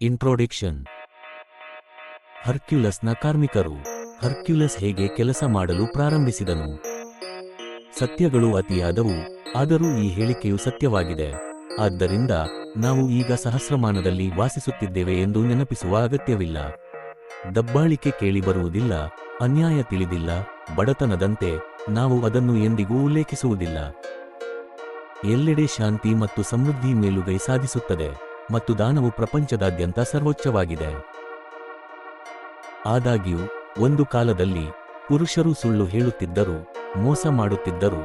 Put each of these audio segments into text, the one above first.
Introduction ಹರ್ಕ್ಯುಲಸ್ನ ಕಾರ್ಮಿಕರು. Hercules ಹೇಗೆ ಕೆಲಸ ಮಾಡಲು ಪ್ರಾರಂಭಿಸಿದನು? ಸತ್ಯಗಳು ಅತಿಯಾದವು, ಆದರೂ ಈ ಹೇಳಿಕೆಯು ಸತ್ಯವಾಗಿದೆ. ಆದ್ದರಿಂದ ನಾವು ಈಗ ಸಹಸ್ರಮಾನದಲ್ಲಿ ವಾಸಿಸುತ್ತಿದ್ದೇವೆ ಎಂದು ನೆನಪಿಸುವ ಅಗತ್ಯವಿಲ್ಲ. ದಬ್ಬಾಳಿಕೆ ಕೇಳಿಬರುವುದಿಲ್ಲ ಅನ್ಯಾಯ ತಿಳಿದಿಲ್ಲ, ಬಡತನದಂತೆ ನಾವು ಅದನ್ನು ಎಂದಿಗೂ ಉಲ್ಲೇಖಿಸುವುದಿಲ್ಲ. ಎಲ್ಲೆಡೆ ಶಾಂತಿ ಮತ್ತು ಸಮೃದ್ಧಿ ಮೇಲುಗೈ ಸಾಧಿಸುತ್ತದೆ. ಮತ್ತು ದಾನವು ಪ್ರಪಂಚದಾದ್ಯಂತ ಸರ್ವೋಚ್ಚವಾಗಿದೆ. ಆದಾಗ್ಯೂ, ಒಂದು ಕಾಲದಲ್ಲಿ ಪುರುಷರು ಸುಳ್ಳು ಹೇಳುತ್ತಿದ್ದರು, ಮೋಸ ಮಾಡುತ್ತಿದ್ದರು,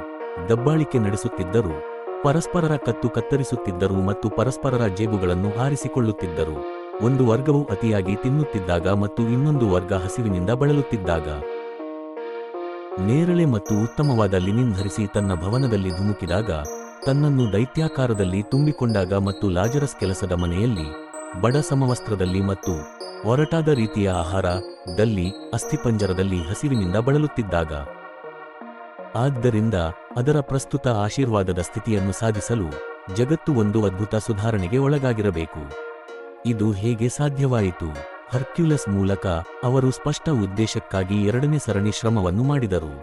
ದಬ್ಬಾಳಿಕೆ ನಡೆಸುತ್ತಿದ್ದರು, ಪರಸ್ಪರರ ಕತ್ತು ಕತ್ತರಿಸುತ್ತಿದ್ದರು ಮತ್ತು ಪರಸ್ಪರರ ಜೇಬುಗಳನ್ನು ಹಾರಿಸಿಕೊಳ್ಳುತ್ತಿದ್ದರು. ಒಂದು ವರ್ಗವು ಅತಿಯಾಗಿ ತಿನ್ನುತ್ತಿದ್ದಾಗ ಮತ್ತು ಇನ್ನೊಂದು ವರ್ಗ ಹಸಿವಿನಿಂದ ಬಳಲುತ್ತಿದ್ದಾಗ. ನೇರಳೆ ಮತ್ತು ಉತ್ತಮವಾದ ಲಿನಿನ್ ಧರಿಸಿ ತನ್ನ ಭವನದಲ್ಲಿ ಧುಮುಕಿದಾಗ ತನ್ನನ್ನು ದೈತ್ಯಾಕಾರದಲ್ಲಿ ತುಂಬಿಕೊಂಡಾಗ ಮತ್ತು ಲಾಜರಸ್ ಕೆಲಸದ ಮನೆಯಲ್ಲಿ, ಬಡ ಸಮವಸ್ತ್ರದಲ್ಲಿ ಮತ್ತು ಒರಟಾದ ರೀತಿಯ ಆಹಾರ ದಲ್ಲಿ ಅಸ್ಥಿಪಂಜರದಲ್ಲಿ ಹಸಿವಿನಿಂದ ಬಳಲುತ್ತಿದ್ದಾಗ. ಆದ್ದರಿಂದ ಅದರ ಪ್ರಸ್ತುತ ಆಶೀರ್ವಾದದ ಸ್ಥಿತಿಯನ್ನು ಸಾಧಿಸಲು ಜಗತ್ತು ಒಂದು ಅದ್ಭುತ ಸುಧಾರಣೆಗೆ ಒಳಗಾಗಿರಬೇಕು. ಇದು ಹೇಗೆ ಸಾಧ್ಯವಾಯಿತು? ಹರ್ಕ್ಯುಲಸ್ ಮೂಲಕ ಅವರು ಸ್ಪಷ್ಟ ಉದ್ದೇಶಕ್ಕಾಗಿ ಎರಡನೇ ಸರಣಿ ಶ್ರಮವನ್ನು ಮಾಡಿದರು.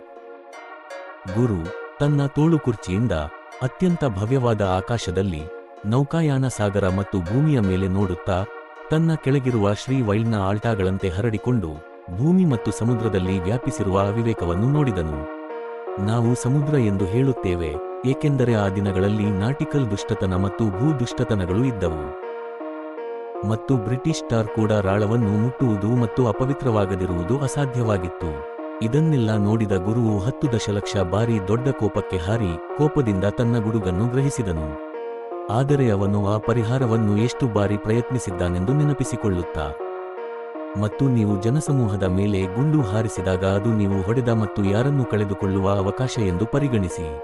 ಗುರು ತನ್ನ ತೋಳು ಕುರ್ಚಿಯಿಂದ ಅತ್ಯಂತ ಭವ್ಯವಾದ ಆಕಾಶದಲ್ಲಿ ನೌಕಾಯಾನ ಸಾಗರ ಮತ್ತು ಭೂಮಿಯ ಮೇಲೆ ನೋಡುತ್ತಾ ತನ್ನ ಕೆಳಗಿರುವ ಶ್ರೀ ವೈಲ್ನ ಆಲ್ಟಾಗಳಂತೆ ಹರಡಿಕೊಂಡು ಭೂಮಿ ಮತ್ತು ಸಮುದ್ರದಲ್ಲಿ ವ್ಯಾಪಿಸಿರುವ ಅವಿವೇಕವನ್ನು ನೋಡಿದನು. ನಾವು ಸಮುದ್ರ ಎಂದು ಹೇಳುತ್ತೇವೆ, ಏಕೆಂದರೆ ಆ ದಿನಗಳಲ್ಲಿ ನಾಟಿಕಲ್ ದುಷ್ಟತನ ಮತ್ತು ಭೂ ದುಷ್ಟತನಗಳು ಇದ್ದವು. ಮತ್ತು ಬ್ರಿಟಿಷ್ ಟಾರ್ ಕೂಡ ರಾಳವನ್ನು ಮುಟ್ಟುವುದು ಮತ್ತು ಅಪವಿತ್ರವಾಗದಿರುವುದು ಅಸಾಧ್ಯವಾಗಿತ್ತು. ಇದನ್ನೆಲ್ಲ ನೋಡಿದ ಗುರುವು ಹತ್ತು ದಶಲಕ್ಷ ಬಾರಿ ದೊಡ್ಡ ಕೋಪಕ್ಕೆ ಹಾರಿ ಕೋಪದಿಂದ ತನ್ನ ಗುಡುಗನ್ನು ಗ್ರಹಿಸಿದನು. ಆದರೆ ಅವನು ಆ ಪರಿಹಾರವನ್ನು ಎಷ್ಟು ಬಾರಿ ಪ್ರಯತ್ನಿಸಿದ್ದಾನೆಂದು ನೆನಪಿಸಿಕೊಳ್ಳುತ್ತಾ? ಮತ್ತು ನೀವು ಜನಸಮೂಹದ ಮೇಲೆ ಗುಂಡು ಹಾರಿಸಿದಾಗ ಅದು ನೀವು ಹೊಡೆದ ಮತ್ತು ಯಾರನ್ನು ಕಳೆದುಕೊಳ್ಳುವ ಅವಕಾಶ ಎಂದು ಪರಿಗಣಿಸಿ.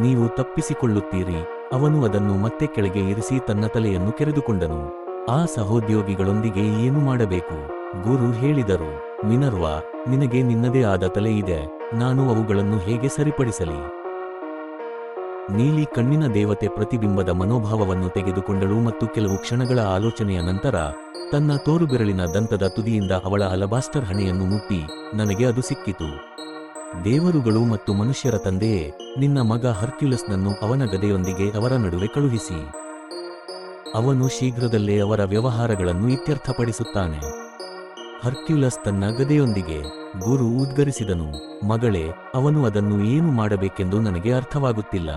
ನೀವು ತಪ್ಪಿಸಿಕೊಳ್ಳುತ್ತೀರಿ. ಅವನು ಅದನ್ನು ಮತ್ತೆ ಕೆಳಗೆ ಇರಿಸಿ ತನ್ನ ತಲೆಯನ್ನು ಕೆರೆದುಕೊಂಡನು. ಆ ಸಹೋದ್ಯೋಗಿಗಳೊಂದಿಗೆ ಏನು ಮಾಡಬೇಕು? ಗುರು ಹೇಳಿದರು, ಮಿನರ್ವ, ನಿನಗೆ ನಿನ್ನದೇ ಆದ ತಲೆ ಇದೆ, ನಾನು ಅವುಗಳನ್ನು ಹೇಗೆ ಸರಿಪಡಿಸಲಿ? ನೀಲಿ ಕಣ್ಣಿನ ದೇವತೆ ಪ್ರತಿಬಿಂಬದ ಮನೋಭಾವವನ್ನು ತೆಗೆದುಕೊಂಡಳು ಮತ್ತು ಕೆಲವು ಕ್ಷಣಗಳ ಆಲೋಚನೆಯ ನಂತರ, ತನ್ನ ತೋರುಬೆರಳಿನ ದಂತದ ತುದಿಯಿಂದ ಅವಳ ಅಲಬಾಸ್ಟರ್ ಹಣೆಯನ್ನು ಮುಟ್ಟಿ, ನನಗೆ ಅದು ಸಿಕ್ಕಿತು. ದೇವರುಗಳು ಮತ್ತು ಮನುಷ್ಯರ ತಂದೆಯೇ, ನಿನ್ನ ಮಗ ಹರ್ಕ್ಯುಲಸ್ನನ್ನು ಅವನ ಗದೆಯೊಂದಿಗೆ ಅವರ ನಡುವೆ ಕಳುಹಿಸಿ. ಅವನು ಶೀಘ್ರದಲ್ಲೇ ಅವರ ವ್ಯವಹಾರಗಳನ್ನು ಇತ್ಯರ್ಥಪಡಿಸುತ್ತಾನೆ. ಹರ್ಕ್ಯುಲಸ್ ತನ್ನ ಗದೆಯೊಂದಿಗೆ ಗುರು ಉದ್ಗರಿಸಿದನು. ಮಗಳೇ, ಅವನು ಅದನ್ನು ಏನು ಮಾಡಬೇಕೆಂದು ನನಗೆ ಅರ್ಥವಾಗುತ್ತಿಲ್ಲ.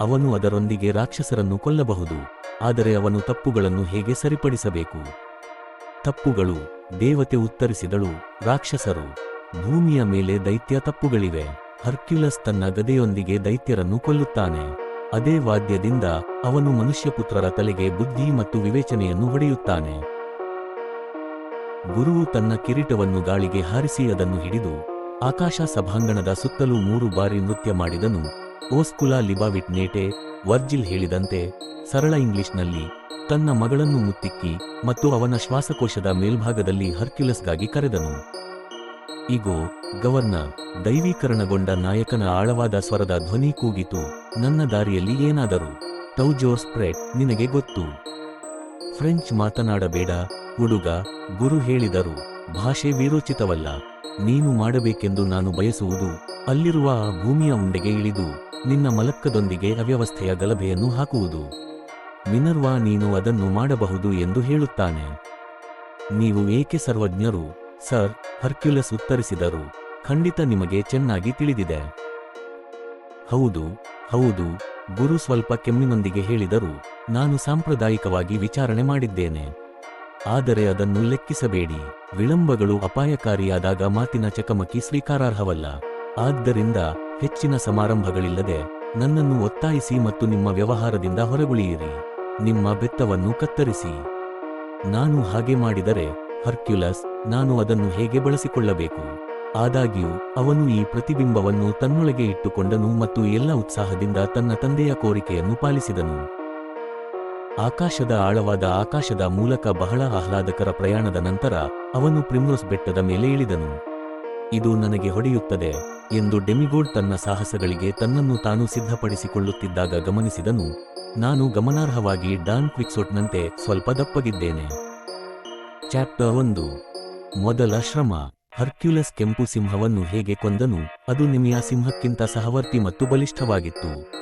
ಅವನು ಅದರೊಂದಿಗೆ ರಾಕ್ಷಸರನ್ನು ಕೊಲ್ಲಬಹುದು. ಆದರೆ ಅವನು ತಪ್ಪುಗಳನ್ನು ಹೇಗೆ ಸರಿಪಡಿಸಬೇಕು? ತಪ್ಪುಗಳು, ದೇವತೆ ಉತ್ತರಿಸಿದಳು, ರಾಕ್ಷಸರು, ಭೂಮಿಯ ಮೇಲೆ ದೈತ್ಯ ತಪ್ಪುಗಳಿವೆ. ಹರ್ಕ್ಯುಲಸ್ ತನ್ನ ಗದೆಯೊಂದಿಗೆ ದೈತ್ಯರನ್ನು ಕೊಲ್ಲುತ್ತಾನೆ. ಅದೇ ವಾದ್ಯದಿಂದ ಅವನು ಮನುಷ್ಯಪುತ್ರರ ತಲೆಗೆ ಬುದ್ಧಿ ಮತ್ತು ವಿವೇಚನೆಯನ್ನು ಹೊಡೆಯುತ್ತಾನೆ. ಗುರುವು ತನ್ನ ಕಿರೀಟವನ್ನು ಗಾಳಿಗೆ ಹಾರಿಸಿ ಅದನ್ನು ಹಿಡಿದು ಆಕಾಶ ಸಭಾಂಗಣದ ಸುತ್ತಲೂ ಮೂರು ಬಾರಿ ನೃತ್ಯ ಮಾಡಿದನು. ಓಸ್ಕುಲಾ ಲಿಬಾವಿಟ್ ನೇಟೆ, ವರ್ಜಿಲ್ ಹೇಳಿದಂತೆ ಸರಳ ಇಂಗ್ಲಿಷ್ನಲ್ಲಿ ತನ್ನ ಮಗಳನ್ನು ಮುತ್ತಿಕ್ಕಿ ಮತ್ತು ಅವನ ಶ್ವಾಸಕೋಶದ ಮೇಲ್ಭಾಗದಲ್ಲಿ ಹರ್ಕ್ಯುಲಸ್ಗಾಗಿ ಕರೆದನು. ಇಗೋ ಗವರ್ನರ್ ದೈವೀಕರಣಗೊಂಡ ನಾಯಕನ ಆಳವಾದ ಸ್ವರದ ಧ್ವನಿ ಕೂಗಿತು. ನನ್ನ ದಾರಿಯಲ್ಲಿ ಏನಾದರೂ? ಟೌಜೋ ಸ್ಪ್ರೆಟ್ ನಿನಗೆ ಗೊತ್ತು. ಫ್ರೆಂಚ್ ಮಾತನಾಡಬೇಡ ಹುಡುಗ, ಗುರು ಹೇಳಿದರು, ಭಾಷೆ ವಿರೋಚಿತವಲ್ಲ, ನೀನು ಮಾಡಬೇಕೆಂದು ನಾನು ಬಯಸುವುದು, ಅಲ್ಲಿರುವ ಆ ಭೂಮಿಯ ಉಂಡೆಗೆ ಇಳಿದು, ನಿನ್ನ ಮಲಕ್ಕದೊಂದಿಗೆ ಅವ್ಯವಸ್ಥೆಯ ಗಲಭೆಯನ್ನು ಹಾಕುವುದು. ಮಿನರ್ವಾ ನೀನು ಅದನ್ನು ಮಾಡಬಹುದು ಎಂದು ಹೇಳುತ್ತಾನೆ. ನೀವು ಏಕೆ ಸರ್ವಜ್ಞರು? ಸರ್ ಹರ್ಕ್ಯುಲಸ್ ಉತ್ತರಿಸಿದರು, ಖಂಡಿತ ನಿಮಗೆ ಚೆನ್ನಾಗಿ ತಿಳಿದಿದೆ. ಹೌದು ಹೌದು, ಗುರು ಸ್ವಲ್ಪ ಕೆಮ್ಮಿನೊಂದಿಗೆ ಹೇಳಿದರು, ನಾನು ಸಾಂಪ್ರದಾಯಿಕವಾಗಿ ವಿಚಾರಣೆ ಮಾಡಿದ್ದೇನೆ. ಆದರೆ ಅದನ್ನು ಲೆಕ್ಕಿಸಬೇಡಿ. ವಿಳಂಬಗಳು ಅಪಾಯಕಾರಿಯಾದಾಗ ಮಾತಿನ ಚಕಮಕಿ ಸ್ವೀಕಾರಾರ್ಹವಲ್ಲ. ಆದ್ದರಿಂದ ಹೆಚ್ಚಿನ ಸಮಾರಂಭಗಳಿಲ್ಲದೆ ನನ್ನನ್ನು ಒತ್ತಾಯಿಸಿ ಮತ್ತು ನಿಮ್ಮ ವ್ಯವಹಾರದಿಂದ ಹೊರಗುಳಿಯಿರಿ. ನಿಮ್ಮ ಬೆತ್ತವನ್ನು ಕತ್ತರಿಸಿ. ನಾನು ಹಾಗೆ ಮಾಡಿದರೆ ಹರ್ಕ್ಯುಲಸ್, ನಾನು ಅದನ್ನು ಹೇಗೆ ಬಳಸಿಕೊಳ್ಳಬೇಕು? ಆದಾಗ್ಯೂ, ಅವನು ಈ ಪ್ರತಿಬಿಂಬವನ್ನು ತನ್ನೊಳಗೆ ಇಟ್ಟುಕೊಂಡನು ಮತ್ತು ಎಲ್ಲ ಉತ್ಸಾಹದಿಂದ ತನ್ನ ತಂದೆಯ ಕೋರಿಕೆಯನ್ನು ಪಾಲಿಸಿದನು. ಆಕಾಶದ ಆಳವಾದ ಆಕಾಶದ ಮೂಲಕ ಬಹಳ ಆಹ್ಲಾದಕರ ಪ್ರಯಾಣದ ನಂತರ ಅವನು ಪ್ರಿಮ್ರೋಸ್ ಬೆಟ್ಟದ ಮೇಲೆ ಇಳಿದನು. ಇದು ನನಗೆ ಹೊಡೆಯುತ್ತದೆ ಎಂದು ಡೆಮಿಗೋಡ್ ತನ್ನ ಸಾಹಸಗಳಿಗೆ ತನ್ನನ್ನು ತಾನು ಸಿದ್ಧಪಡಿಸಿಕೊಳ್ಳುತ್ತಿದ್ದಾಗ ಗಮನಿಸಿದನು. ನಾನು ಗಮನಾರ್ಹವಾಗಿ ಡಾನ್ ಕ್ವಿಕ್ಸೋಟ್ನಂತೆ ಸ್ವಲ್ಪ ದಪ್ಪಗಿದ್ದೇನೆ. ಚಾಪ್ಟರ್ ಒಂದು. ಮೊದಲ ಶ್ರಮ. ಹರ್ಕ್ಯುಲಸ್ ಕೆಂಪು ಸಿಂಹವನ್ನು ಹೇಗೆ ಕೊಂದನು? ಅದು ನಿಮಿಯ ಸಿಂಹಕ್ಕಿಂತ ಸಹವರ್ತಿ ಮತ್ತು ಬಲಿಷ್ಠವಾಗಿತ್ತು.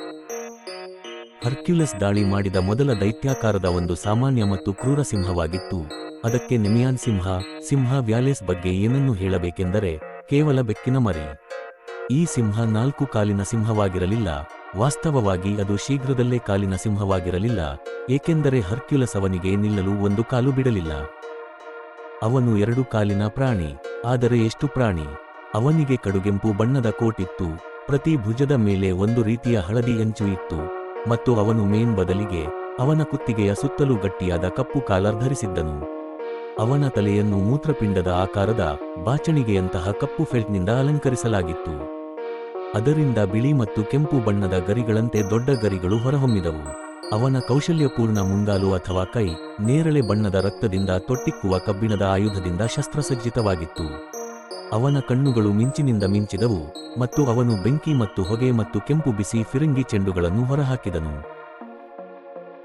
ಹರ್ಕ್ಯುಲಸ್ ದಾಳಿ ಮಾಡಿದ ಮೊದಲ ದೈತ್ಯಾಕಾರದ ಒಂದು ಸಾಮಾನ್ಯ ಮತ್ತು ಕ್ರೂರ ಸಿಂಹವಾಗಿತ್ತು. ಅದಕ್ಕೆ ನಿಮಿಯಾನ್ ಸಿಂಹ ಸಿಂಹ ವ್ಯಾಲೇಸ್ ಬಗ್ಗೆ ಏನನ್ನು ಹೇಳಬೇಕೆಂದರೆ, ಕೇವಲ ಬೆಕ್ಕಿನ ಮರಿ. ಈ ಸಿಂಹ ನಾಲ್ಕು ಕಾಲಿನ ಸಿಂಹವಾಗಿರಲಿಲ್ಲ. ವಾಸ್ತವವಾಗಿ ಅದು ಶೀಘ್ರದಲ್ಲೇ ಕಾಲಿನ ಸಿಂಹವಾಗಿರಲಿಲ್ಲ, ಏಕೆಂದರೆ ಹರ್ಕ್ಯುಲಸ್ ಅವನಿಗೆ ನಿಲ್ಲಲು ಒಂದು ಕಾಲು ಬಿಡಲಿಲ್ಲ. ಅವನು ಎರಡು ಕಾಲಿನ ಪ್ರಾಣಿ, ಆದರೆ ಎಷ್ಟು ಪ್ರಾಣಿ? ಅವನಿಗೆ ಕಡುಗೆಂಪು ಬಣ್ಣದ ಕೋಟಿತ್ತು ಪ್ರತಿ ಭುಜದ ಮೇಲೆ ಒಂದು ರೀತಿಯ ಹಳದಿ ಅಂಚು ಇತ್ತು. ಮತ್ತು ಅವನು ಮೇನ್ ಬದಲಿಗೆ ಅವನ ಕುತ್ತಿಗೆಯ ಸುತ್ತಲೂ ಗಟ್ಟಿಯಾದ ಕಪ್ಪು ಕಾಲರ್ ಧರಿಸಿದ್ದನು. ಅವನ ತಲೆಯನ್ನು ಮೂತ್ರಪಿಂಡದ ಆಕಾರದ ಬಾಚಣಿಗೆಯಂತಹ ಕಪ್ಪು ಫೆಲ್ಟ್ನಿಂದ ಅಲಂಕರಿಸಲಾಗಿತ್ತು. ಅದರಿಂದ ಬಿಳಿ ಮತ್ತು ಕೆಂಪು ಬಣ್ಣದ ಗರಿಗಳಂತೆ ದೊಡ್ಡ ಗರಿಗಳು ಹೊರಹೊಮ್ಮಿದವು. ಅವನ ಕೌಶಲ್ಯಪೂರ್ಣ ಮುಂಗಾಲು ಅಥವಾ ಕೈ ನೇರಳೆ ಬಣ್ಣದ ರಕ್ತದಿಂದ ತೊಟ್ಟಿಕ್ಕುವ ಕಬ್ಬಿಣದ ಆಯುಧದಿಂದ ಶಸ್ತ್ರಸಜ್ಜಿತವಾಗಿತ್ತು. ಅವನ ಕಣ್ಣುಗಳು ಮಿಂಚಿನಿಂದ ಮಿಂಚಿದವು ಮತ್ತು ಅವನು ಬೆಂಕಿ ಮತ್ತು ಹೊಗೆ ಮತ್ತು ಕೆಂಪು ಬಿಸಿ ಫಿರಂಗಿ ಚೆಂಡುಗಳನ್ನು ಹೊರಹಾಕಿದನು.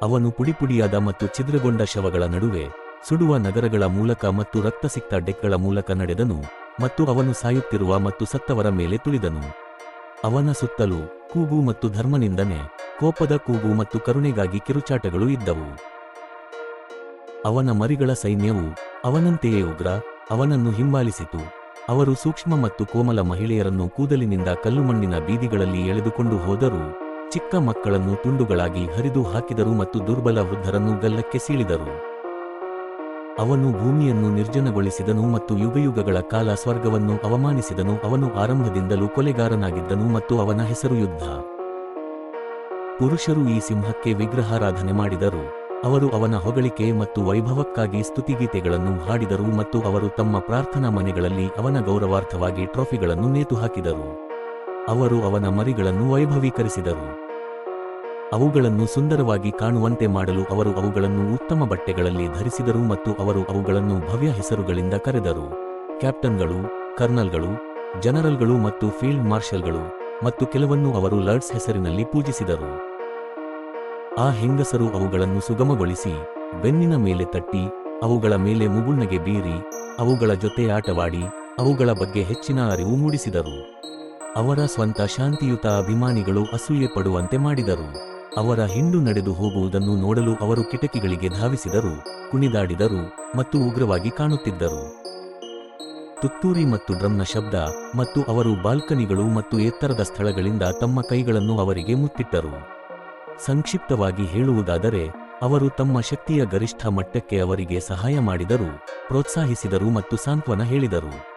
ಅವನು ಪುಡಿಪುಡಿಯಾದ ಮತ್ತು ಛಿದ್ರಗೊಂಡ ಶವಗಳ ನಡುವೆ ಸುಡುವ ನಗರಗಳ ಮೂಲಕ ಮತ್ತು ರಕ್ತಸಿಕ್ತ ಡೆಕ್ಗಳ ಮೂಲಕ ನಡೆದನು ಮತ್ತು ಅವನು ಸಾಯುತ್ತಿರುವ ಮತ್ತು ಸತ್ತವರ ಮೇಲೆ ತುಳಿದನು. ಅವನ ಸುತ್ತಲೂ ಕೂಗು ಮತ್ತು ಧರ್ಮನಿಂದನೆ, ಕೋಪದ ಕೂಗು ಮತ್ತು ಕರುಣೆಗಾಗಿ ಕಿರುಚಾಟಗಳು ಇದ್ದವು. ಅವನ ಮರಿಗಳ ಸೈನ್ಯವು ಅವನಂತೆಯೇ ಉಗ್ರ, ಅವನನ್ನು ಹಿಂಬಾಲಿಸಿತು. ಅವರು ಸೂಕ್ಷ್ಮ ಮತ್ತು ಕೋಮಲ ಮಹಿಳೆಯರನ್ನು ಕೂದಲಿನಿಂದ ಕಲ್ಲುಮಣ್ಣಿನ ಬೀದಿಗಳಲ್ಲಿ ಎಳೆದುಕೊಂಡು ಹೋದರು ಚಿಕ್ಕ ಮಕ್ಕಳನ್ನು ತುಂಡುಗಳಾಗಿ ಹರಿದು ಹಾಕಿದರು ಮತ್ತು ದುರ್ಬಲ ವೃದ್ಧರನ್ನು ಗಲ್ಲಕ್ಕೆ ಸೀಳಿದರು. ಅವನು ಭೂಮಿಯನ್ನು ನಿರ್ಜನಗೊಳಿಸಿದನು ಮತ್ತು ಯುಗಯುಗಗಳ ಕಾಲ ಸ್ವರ್ಗವನ್ನು ಅವಮಾನಿಸಿದನು, ಅವನು ಆರಂಭದಿಂದಲೂ ಕೊಲೆಗಾರನಾಗಿದ್ದನು ಮತ್ತು ಅವನ ಹೆಸರು ಯುದ್ಧ. ಪುರುಷರು ಈ ಸಿಂಹಕ್ಕೆ ವಿಗ್ರಹಾರಾಧನೆ ಮಾಡಿದರು. ಅವರು ಅವನ ಹೊಗಳಿಕೆ ಮತ್ತು ವೈಭವಕ್ಕಾಗಿ ಸ್ತುತಿಗೀತೆಗಳನ್ನು ಹಾಡಿದರು ಮತ್ತು ಅವರು ತಮ್ಮ ಪ್ರಾರ್ಥನಾ ಮನೆಗಳಲ್ಲಿ ಅವನ ಗೌರವಾರ್ಥವಾಗಿ ಟ್ರೋಫಿಗಳನ್ನು ನೇತುಹಾಕಿದರು ಅವರು ಅವನ ಮರಿಗಳನ್ನು ವೈಭವೀಕರಿಸಿದರು. ಅವುಗಳನ್ನು ಸುಂದರವಾಗಿ ಕಾಣುವಂತೆ ಮಾಡಲು ಅವರು ಅವುಗಳನ್ನು ಉತ್ತಮ ಬಟ್ಟೆಗಳಲ್ಲಿ ಧರಿಸಿದರು ಮತ್ತು ಅವರು ಅವುಗಳನ್ನು ಭವ್ಯ ಹೆಸರುಗಳಿಂದ ಕರೆದರು. ಕ್ಯಾಪ್ಟನ್ಗಳು, ಕರ್ನಲ್ಗಳು, ಜನರಲ್ಗಳು ಮತ್ತು ಫೀಲ್ಡ್ ಮಾರ್ಷಲ್ಗಳು ಮತ್ತು ಕೆಲವನ್ನು ಅವರು ಲರ್ಡ್ಸ್ ಹೆಸರಿನಲ್ಲಿ ಪೂಜಿಸಿದರು. ಆ ಹೆಂಗಸರು ಅವುಗಳನ್ನು ಸುಗಮಗೊಳಿಸಿ, ಬೆನ್ನಿನ ಮೇಲೆ ತಟ್ಟಿ, ಅವುಗಳ ಮೇಲೆ ಮುಗುಳ್ನಗೆ ಬೀರಿ, ಅವುಗಳ ಜೊತೆ ಆಟವಾಡಿ, ಅವುಗಳ ಬಗ್ಗೆ ಹೆಚ್ಚಿನ ಅರಿವು ಮೂಡಿಸಿದರು. ಅವರ ಸ್ವಂತ ಶಾಂತಿಯುತ ಅಭಿಮಾನಿಗಳು ಅಸೂಯೆ ಪಡುವಂತೆ ಮಾಡಿದರು. ಅವರ ಹಿಂಡು ನಡೆದು ಹೋಗುವುದನ್ನು ನೋಡಲು ಅವರು ಕಿಟಕಿಗಳಿಗೆ ಧಾವಿಸಿದರು, ಕುಣಿದಾಡಿದರು ಮತ್ತು ಉಗ್ರವಾಗಿ ಕಾಣುತ್ತಿದ್ದರು. ತುತ್ತೂರಿ ಮತ್ತು ಡ್ರಮ್ನ ಶಬ್ದ ಮತ್ತು ಅವರು ಬಾಲ್ಕನಿಗಳು ಮತ್ತು ಎತ್ತರದ ಸ್ಥಳಗಳಿಂದ ತಮ್ಮ ಕೈಗಳನ್ನು ಅವರಿಗೆ ಮುತ್ತಿಟ್ಟರು. ಸಂಕ್ಷಿಪ್ತವಾಗಿ ಹೇಳುವುದಾದರೆ, ಅವರು ತಮ್ಮ ಶಕ್ತಿಯ ಗರಿಷ್ಠ ಮಟ್ಟಕ್ಕೆ ಅವರಿಗೆ ಸಹಾಯ ಮಾಡಿದರು, ಪ್ರೋತ್ಸಾಹಿಸಿದರು ಮತ್ತು ಸಾಂತ್ವನ ಹೇಳಿದರು.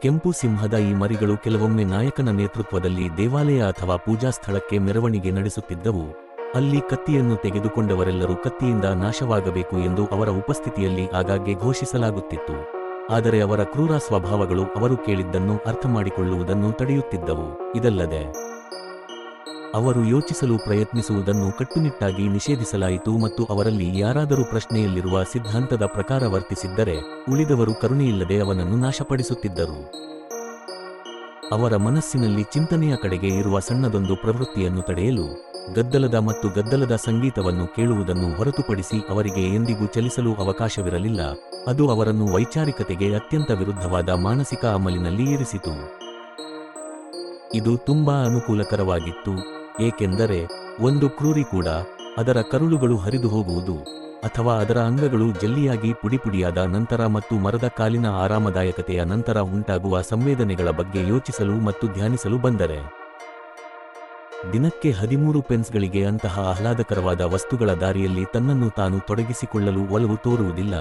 ಕೆಂಪು ಸಿಂಹದ ಈ ಮರಿಗಳು ಕೆಲವೊಮ್ಮೆ ನಾಯಕನ ನೇತೃತ್ವದಲ್ಲಿ ದೇವಾಲಯ ಅಥವಾ ಪೂಜಾ ಸ್ಥಳಕ್ಕೆ ಮೆರವಣಿಗೆ ನಡೆಸುತ್ತಿದ್ದವು. ಅಲ್ಲಿ ಕತ್ತಿಯನ್ನು ತೆಗೆದುಕೊಂಡವರೆಲ್ಲರೂ ಕತ್ತಿಯಿಂದ ನಾಶವಾಗಬೇಕು ಎಂದು ಅವರ ಉಪಸ್ಥಿತಿಯಲ್ಲಿ ಆಗಾಗ್ಗೆ ಘೋಷಿಸಲಾಗುತ್ತಿತ್ತು. ಆದರೆ ಅವರ ಕ್ರೂರ ಸ್ವಭಾವಗಳು ಅವರು ಕೇಳಿದ್ದನ್ನು ಅರ್ಥಮಾಡಿಕೊಳ್ಳುವುದನ್ನು ತಡೆಯುತ್ತಿದ್ದವು. ಇದಲ್ಲದೆ ಅವರು ಯೋಚಿಸಲು ಪ್ರಯತ್ನಿಸುವುದನ್ನು ಕಟ್ಟುನಿಟ್ಟಾಗಿ ನಿಷೇಧಿಸಲಾಯಿತು ಮತ್ತು ಅವರಲ್ಲಿ ಯಾರಾದರೂ ಪ್ರಶ್ನೆಯಲ್ಲಿರುವ ಸಿದ್ಧಾಂತದ ಪ್ರಕಾರ ವರ್ತಿಸಿದ್ದರೆ, ಉಳಿದವರು ಕರುಣೆಯಿಲ್ಲದೆ ಅವನನ್ನು ನಾಶಪಡಿಸುತ್ತಿದ್ದರು. ಅವರ ಮನಸ್ಸಿನಲ್ಲಿ ಚಿಂತನೆಯ ಕಡೆಗೆ ಇರುವ ಸಣ್ಣದೊಂದು ಪ್ರವೃತ್ತಿಯನ್ನು ತಡೆಯಲು, ಗದ್ದಲದ ಮತ್ತು ಗದ್ದಲದ ಸಂಗೀತವನ್ನು ಕೇಳುವುದನ್ನು ಹೊರತುಪಡಿಸಿ ಅವರಿಗೆ ಎಂದಿಗೂ ಚಲಿಸಲು ಅವಕಾಶವಿರಲಿಲ್ಲ, ಅದು ಅವರನ್ನು ವೈಚಾರಿಕತೆಗೆ ಅತ್ಯಂತ ವಿರುದ್ಧವಾದ ಮಾನಸಿಕ ಅಮಲಿನಲ್ಲಿ ಇರಿಸಿತು. ಇದು ತುಂಬಾ ಅನುಕೂಲಕರವಾಗಿತ್ತು. ಏಕೆಂದರೆ ಒಂದು ಕ್ರೂರಿ ಕೂಡ ಅದರ ಕರುಳುಗಳು ಹರಿದು ಹೋಗುವುದು ಅಥವಾ ಅದರ ಅಂಗಗಳು ಜಲ್ಲಿಯಾಗಿ ಪುಡಿಪುಡಿಯಾದ ನಂತರ ಮತ್ತು ಮರದ ಕಾಲಿನ ಆರಾಮದಾಯಕತೆಯ ನಂತರ ಉಂಟಾಗುವ ಸಂವೇದನೆಗಳ ಬಗ್ಗೆ ಯೋಚಿಸಲು ಮತ್ತು ಧ್ಯಾನಿಸಲು ಬಂದರೆ. ದಿನಕ್ಕೆ ಹದಿಮೂರು ಪೆನ್ಸ್ಗಳಿಗೆ ಅಂತಹ ಆಹ್ಲಾದಕರವಾದ ವಸ್ತುಗಳ ದಾರಿಯಲ್ಲಿ ತನ್ನನ್ನು ತಾನು ತೊಡಗಿಸಿಕೊಳ್ಳಲು ಒಲವು ತೋರುವುದಿಲ್ಲ,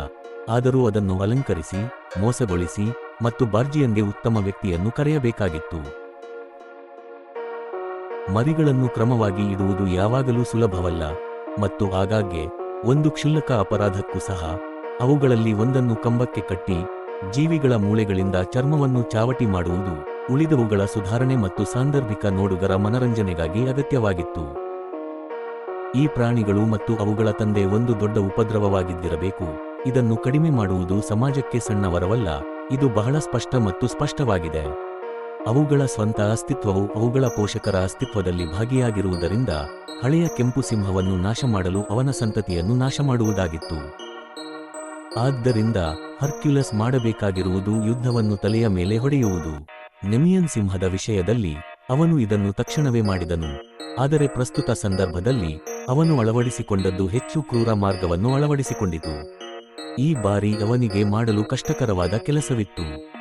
ಆದರೂ ಅದನ್ನು ಅಲಂಕರಿಸಿ, ಮೋಸಗೊಳಿಸಿ ಮತ್ತು ಬಾರ್ಜಿಯನ್ಗೆ ಉತ್ತಮ ವ್ಯಕ್ತಿಯನ್ನು ಕರೆಯಬೇಕಾಗಿತ್ತು. ಮರಿಗಳನ್ನು ಕ್ರಮವಾಗಿ ಇಡುವುದು ಯಾವಾಗಲೂ ಸುಲಭವಲ್ಲ ಮತ್ತು ಆಗಾಗ್ಗೆ ಒಂದು ಕ್ಷುಲ್ಲಕ ಅಪರಾಧಕ್ಕೂ ಸಹ ಅವುಗಳಲ್ಲಿ ಒಂದನ್ನು ಕಂಬಕ್ಕೆ ಕಟ್ಟಿ ಜೀವಿಗಳ ಮೂಳೆಗಳಿಂದ ಚರ್ಮವನ್ನು ಚಾವಟಿ ಮಾಡುವುದು ಉಳಿದವುಗಳ ಸುಧಾರಣೆ ಮತ್ತು ಸಾಂದರ್ಭಿಕ ನೋಡುಗರ ಮನರಂಜನೆಗಾಗಿ ಅಗತ್ಯವಾಗಿತ್ತು. ಈ ಪ್ರಾಣಿಗಳು ಮತ್ತು ಅವುಗಳ ತಂದೆ ಒಂದು ದೊಡ್ಡ ಉಪದ್ರವವಾಗಿದ್ದಿರಬೇಕು. ಇದನ್ನು ಕಡಿಮೆ ಮಾಡುವುದು ಸಮಾಜಕ್ಕೆ ಸಣ್ಣ ವರವಲ್ಲ. ಇದು ಬಹಳ ಸ್ಪಷ್ಟ ಮತ್ತು ಸ್ಪಷ್ಟವಾಗಿದೆ. ಅವುಗಳ ಸ್ವಂತ ಅಸ್ತಿತ್ವವು ಅವುಗಳ ಪೋಷಕರ ಅಸ್ತಿತ್ವದಲ್ಲಿ ಭಾಗಿಯಾಗಿರುವುದರಿಂದ ಹಳೆಯ ಕೆಂಪು ಸಿಂಹವನ್ನು ನಾಶ ಮಾಡಲು ಅವನ ಸಂತತಿಯನ್ನು ನಾಶ ಮಾಡುವುದಾಗಿತ್ತು ಆದ್ದರಿಂದ ಹರ್ಕ್ಯುಲಸ್ ಮಾಡಬೇಕಾಗಿರುವುದು ಯುದ್ಧವನ್ನು ತಲೆಯ ಮೇಲೆ ಹೊಡೆಯುವುದು. ನೆಮಿಯನ್ ಸಿಂಹದ ವಿಷಯದಲ್ಲಿ ಅವನು ಇದನ್ನು ತಕ್ಷಣವೇ ಮಾಡಿದನು. ಆದರೆ ಪ್ರಸ್ತುತ ಸಂದರ್ಭದಲ್ಲಿ ಅವನು ಅಳವಡಿಸಿಕೊಂಡದ್ದು ಹೆಚ್ಚು ಕ್ರೂರ ಮಾರ್ಗವನ್ನು ಅಳವಡಿಸಿಕೊಂಡಿತು. ಈ ಬಾರಿ ಅವನಿಗೆ ಮಾಡಲು ಕಷ್ಟಕರವಾದ ಕೆಲಸವಿತ್ತು.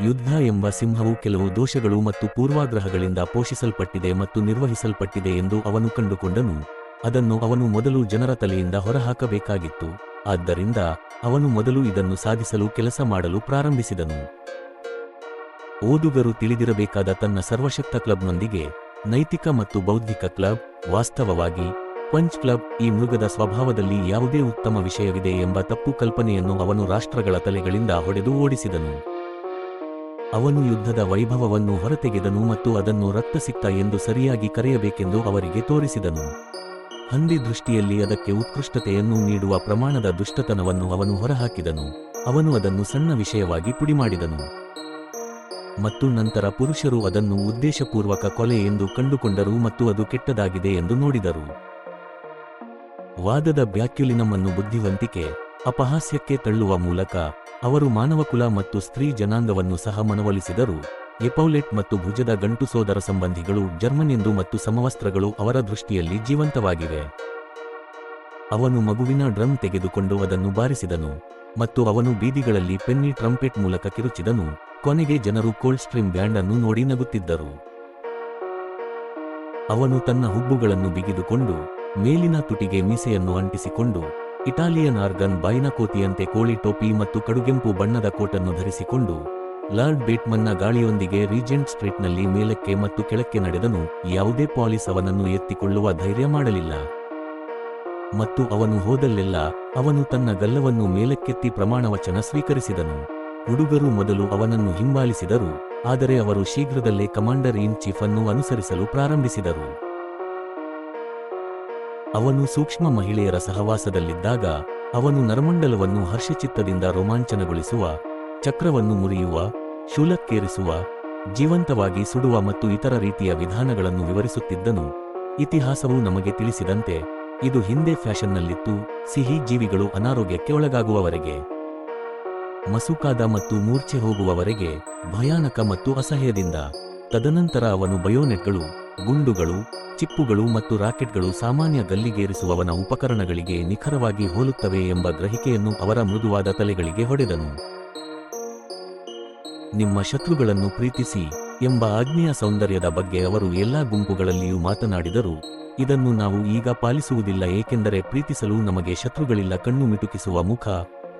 ಯುದ್ಧ ಎಂಬ ಸಿಂಹವು ಕೆಲವು ದೋಷಗಳು ಮತ್ತು ಪೂರ್ವಾಗ್ರಹಗಳಿಂದ ಪೋಷಿಸಲ್ಪಟ್ಟಿದೆ ಮತ್ತು ನಿರ್ವಹಿಸಲ್ಪಟ್ಟಿದೆ ಎಂದು ಅವನು ಕಂಡುಕೊಂಡನು. ಅದನ್ನು ಅವನು ಮೊದಲು ಜನರ ತಲೆಯಿಂದ ಹೊರಹಾಕಬೇಕಾಗಿತ್ತು. ಆದ್ದರಿಂದ ಅವನು ಮೊದಲು ಇದನ್ನು ಸಾಧಿಸಲು ಕೆಲಸ ಮಾಡಲು ಪ್ರಾರಂಭಿಸಿದನು. ಓದುಗರು ತಿಳಿದಿರಬೇಕಾದ ತನ್ನ ಸರ್ವಶಕ್ತ ಕ್ಲಬ್ನೊಂದಿಗೆ ನೈತಿಕ ಮತ್ತು ಬೌದ್ಧಿಕ ಕ್ಲಬ್, ವಾಸ್ತವವಾಗಿ ಪಂಚ್ ಕ್ಲಬ್ ಈ ಮೃಗದ ಸ್ವಭಾವದಲ್ಲಿ ಯಾವುದೇ ಉತ್ತಮ ವಿಷಯವಿದೆ ಎಂಬ ತಪ್ಪು ಕಲ್ಪನೆಯನ್ನು ಅವನು ರಾಷ್ಟ್ರಗಳ ತಲೆಗಳಿಂದ ಹೊಡೆದು ಓಡಿಸಿದನು. ಅವನು ಯುದ್ಧದ ವೈಭವವನ್ನು ಹೊರತೆಗೆದನು ಮತ್ತು ಅದನ್ನು ರಕ್ತಸಿಕ್ತ ಎಂದು ಸರಿಯಾಗಿ ಕರೆಯಬೇಕೆಂದು ಅವರಿಗೆ ತೋರಿಸಿದನು. ಹಂದಿ ದೃಷ್ಟಿಯಲ್ಲಿ ಅದಕ್ಕೆ ಉತ್ಕೃಷ್ಟತೆಯನ್ನು ನೀಡುವ ಪ್ರಮಾಣದ ದುಷ್ಟತನವನ್ನು ಅವನು ಹೊರಹಾಕಿದನು. ಅವನು ಅದನ್ನು ಸಣ್ಣ ವಿಷಯವಾಗಿ ಪುಡಿಮಾಡಿದನು. ಮತ್ತು ನಂತರ ಪುರುಷರು ಅದನ್ನು ಉದ್ದೇಶಪೂರ್ವಕ ಕೊಲೆ ಎಂದು ಕಂಡುಕೊಂಡರು ಮತ್ತು ಅದು ಕೆಟ್ಟದಾಗಿದೆ ಎಂದು ನೋಡಿದರು. ವಾದದ ಬ್ಯಾಕ್ಯುಲಿನಮ್ಮನ್ನು ಬುದ್ಧಿವಂತಿಕೆ, ಅಪಹಾಸ್ಯಕ್ಕೆ ತಳ್ಳುವ ಮೂಲಕ ಅವರು ಮಾನವಕುಲ ಮತ್ತು ಸ್ತ್ರೀ ಜನಾಂಗವನ್ನು ಸಹ ಮನವೊಲಿಸಿದರು. ಎಪೌಲೆಟ್ ಮತ್ತು ಭುಜದ ಗಂಟು ಸೋದರ ಸಂಬಂಧಿಗಳು ಜರ್ಮನ್ ಎಂದು ಮತ್ತು ಸಮವಸ್ತ್ರಗಳು ಅವರ ದೃಷ್ಟಿಯಲ್ಲಿ ಜೀವಂತವಾಗಿವೆ. ಅವನು ಮಗುವಿನ ಡ್ರಮ್ ತೆಗೆದುಕೊಂಡು ಅದನ್ನು ಬಾರಿಸಿದನು ಮತ್ತು ಅವನು ಬೀದಿಗಳಲ್ಲಿ ಪೆನ್ನಿ ಟ್ರಂಪೆಟ್ ಮೂಲಕ ಕಿರುಚಿದನು. ಕೊನೆಗೆ ಜನರು ಕೋಲ್ಡ್ ಸ್ಟ್ರೀಮ್ ಬ್ಯಾಂಡ್ ಅನ್ನು ನೋಡಿ ನಗುತ್ತಿದ್ದರು. ಅವನು ತನ್ನ ಹುಬ್ಬುಗಳನ್ನು ಬಿಗಿದುಕೊಂಡು ಮೇಲಿನ ತುಟಿಗೆ ಮೀಸೆಯನ್ನು ಅಂಟಿಸಿಕೊಂಡು ಇಟಾಲಿಯನ್ ಆರ್ಗನ್ ಬೈನಕೋತಿಯಂತೆ ಕೋಳಿ ಟೋಪಿ ಮತ್ತು ಕಡುಗೆಂಪು ಬಣ್ಣದ ಕೋಟನ್ನು ಧರಿಸಿಕೊಂಡು, ಲಾರ್ಡ್ ಬೇಟ್ಮನ್ನ ಗಾಳಿಯೊಂದಿಗೆ ರೀಜೆಂಟ್ ಸ್ಟ್ರೀಟ್ನಲ್ಲಿ ಮೇಲಕ್ಕೆ ಮತ್ತು ಕೆಳಕ್ಕೆ ನಡೆದನು. ಯಾವುದೇ ಪಾಲಿಸ್ ಅವನನ್ನು ಎತ್ತಿಕೊಳ್ಳುವ ಧೈರ್ಯ ಮಾಡಲಿಲ್ಲ. ಮತ್ತು ಅವನು ಹೋದಲ್ಲೆಲ್ಲ, ಅವನು ತನ್ನ ಗಲ್ಲವನ್ನು ಮೇಲಕ್ಕೆತ್ತಿ ಪ್ರಮಾಣವಚನ ಸ್ವೀಕರಿಸಿದನು. ಹುಡುಗರು ಮೊದಲು ಅವನನ್ನು ಹಿಂಬಾಲಿಸಿದರು, ಆದರೆ ಅವರು ಶೀಘ್ರದಲ್ಲೇ ಕಮಾಂಡರ್ ಇನ್ ಚೀಫ್ ಅನ್ನು ಅನುಸರಿಸಲು ಪ್ರಾರಂಭಿಸಿದರು. ಅವನು ಸೂಕ್ಷ್ಮ ಮಹಿಳೆಯರ ಸಹವಾಸದಲ್ಲಿದ್ದಾಗ ಅವನು ನರಮಂಡಲವನ್ನು ಹರ್ಷಚಿತ್ತದಿಂದ ರೋಮಾಂಚನಗೊಳಿಸುವ, ಚಕ್ರವನ್ನು ಮುರಿಯುವ, ಶೂಲಕ್ಕೇರಿಸುವ, ಜೀವಂತವಾಗಿ ಸುಡುವ ಮತ್ತು ಇತರ ರೀತಿಯ ವಿಧಾನಗಳನ್ನು ವಿವರಿಸುತ್ತಿದ್ದನು. ಇತಿಹಾಸವು ನಮಗೆ ತಿಳಿಸಿದಂತೆ ಇದು ಹಿಂದೆ ಫ್ಯಾಷನ್ನಲ್ಲಿತ್ತು, ಸಿಹಿ ಜೀವಿಗಳು ಅನಾರೋಗ್ಯಕ್ಕೆ ಒಳಗಾಗುವವರೆಗೆ. ಮಸುಕಾದ ಮತ್ತು ಮೂರ್ಛೆ ಹೋಗುವವರೆಗೆ, ಭಯಾನಕ ಮತ್ತು ಅಸಹ್ಯದಿಂದ. ತದನಂತರ ಅವನು ಬಯೋನೆಟ್ಗಳು, ಗುಂಡುಗಳು ಚಿಪ್ಪುಗಳು ಮತ್ತು ರಾಕೆಟ್ಗಳು ಸಾಮಾನ್ಯ ಗಲ್ಲಿಗೇರಿಸುವವನ ಉಪಕರಣಗಳಿಗೆ ನಿಖರವಾಗಿ ಹೋಲುತ್ತವೆ ಎಂಬ ಗ್ರಹಿಕೆಯನ್ನು ಅವರ ಮೃದುವಾದ ತಲೆಗಳಿಗೆ ಹೊಡೆದನು. ನಿಮ್ಮ ಶತ್ರುಗಳನ್ನು ಪ್ರೀತಿಸಿ ಎಂಬ ಆಜ್ಞೆಯ ಸೌಂದರ್ಯದ ಬಗ್ಗೆ ಅವರು ಎಲ್ಲಾ ಗುಂಪುಗಳಲ್ಲಿಯೂ ಮಾತನಾಡಿದರು. ಇದನ್ನು ನಾವು ಈಗ ಪಾಲಿಸುವುದಿಲ್ಲ, ಏಕೆಂದರೆ ಪ್ರೀತಿಸಲು ನಮಗೆ ಶತ್ರುಗಳಿಲ್ಲ. ಕಣ್ಣು ಮಿಟುಕಿಸುವ ಮುಖ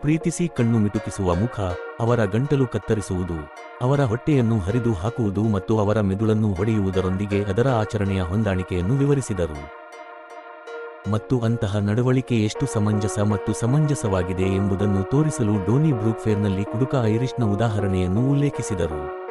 ಪ್ರೀತಿಸಿ ಕಣ್ಣು ಮಿಟುಕಿಸುವ ಮುಖ ಅವರ ಗಂಟಲು ಕತ್ತರಿಸುವುದು, ಅವರ ಹೊಟ್ಟೆಯನ್ನು ಹರಿದು ಹಾಕುವುದು ಮತ್ತು ಅವರ ಮೆದುಳನ್ನು ಹೊಡೆಯುವುದರೊಂದಿಗೆ ಅದರ ಆಚರಣೆಯ ಹೊಂದಾಣಿಕೆಯನ್ನು ವಿವರಿಸಿದರು. ಮತ್ತು ಅಂತಹ ನಡವಳಿಕೆ ಎಷ್ಟು ಸಮಂಜಸ ಮತ್ತು ಸಮಂಜಸವಾಗಿದೆ ಎಂಬುದನ್ನು ತೋರಿಸಲು ಡೋನಿ ಬ್ರೂಕ್ಫೇರ್ನಲ್ಲಿ ಕುಡುಕ ಐರಿಷ್ನ ಉದಾಹರಣೆಯನ್ನು ಉಲ್ಲೇಖಿಸಿದರು.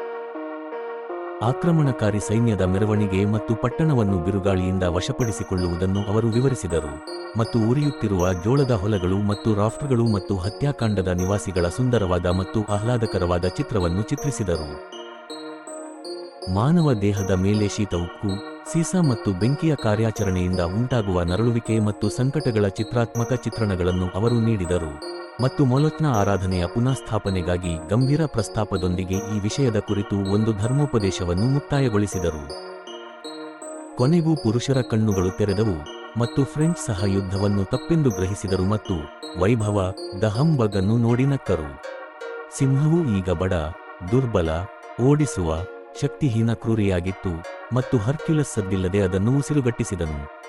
ಆಕ್ರಮಣಕಾರಿ ಸೈನ್ಯದ ಮೆರವಣಿಗೆ ಮತ್ತು ಪಟ್ಟಣವನ್ನು ಬಿರುಗಾಳಿಯಿಂದ ವಶಪಡಿಸಿಕೊಳ್ಳುವುದನ್ನು ಅವರು ವಿವರಿಸಿದರು ಮತ್ತು ಉರಿಯುತ್ತಿರುವ ಜೋಳದ ಹೊಲಗಳು ಮತ್ತು ರಾಫ್ಟ್ಗಳು ಮತ್ತು ಹತ್ಯಾಕಾಂಡದ ನಿವಾಸಿಗಳ ಸುಂದರವಾದ ಮತ್ತು ಆಹ್ಲಾದಕರವಾದ ಚಿತ್ರವನ್ನು ಚಿತ್ರಿಸಿದರು. ಮಾನವ ದೇಹದ ಮೇಲೆ ಶೀತ ಉಕ್ಕು ಸೀಸ ಮತ್ತು ಬೆಂಕಿಯ ಕಾರ್ಯಾಚರಣೆಯಿಂದ ಉಂಟಾಗುವ ನರಳುವಿಕೆ ಮತ್ತು ಸಂಕಟಗಳ ಚಿತ್ರಾತ್ಮಕ ಚಿತ್ರಣಗಳನ್ನು ಅವರು ನೀಡಿದರು. ಮತ್ತು ಮೊಲೊಚ್ನ ಆರಾಧನೆಯ ಪುನಃಸ್ಥಾಪನೆಗಾಗಿ ಗಂಭೀರ ಪ್ರಸ್ತಾಪದೊಂದಿಗೆ ಈ ವಿಷಯದ ಕುರಿತು ಒಂದು ಧರ್ಮೋಪದೇಶವನ್ನು ಮುಕ್ತಾಯಗೊಳಿಸಿದರು. ಕೊನೆಗೂ ಪುರುಷರ ಕಣ್ಣುಗಳು ತೆರೆದವು ಮತ್ತು ಫ್ರೆಂಚ್ ಸಹ ಯುದ್ಧವನ್ನು ತಪ್ಪೆಂದು ಗ್ರಹಿಸಿದರು ಮತ್ತು ವೈಭವ ದ ಹಂಬಗನ್ನು ನೋಡಿ ನಕ್ಕರು. ಸಿಂಹವು ಈಗ ಬಡ, ದುರ್ಬಲ, ಓಡಿಸುವ, ಶಕ್ತಿಹೀನ ಕ್ರೂರಿಯಾಗಿತ್ತು ಮತ್ತು ಹರ್ಕ್ಯುಲಸ್ ಸದ್ದಿಲ್ಲದೆ ಅದನ್ನು ಉಸಿರುಗಟ್ಟಿಸಿದನು.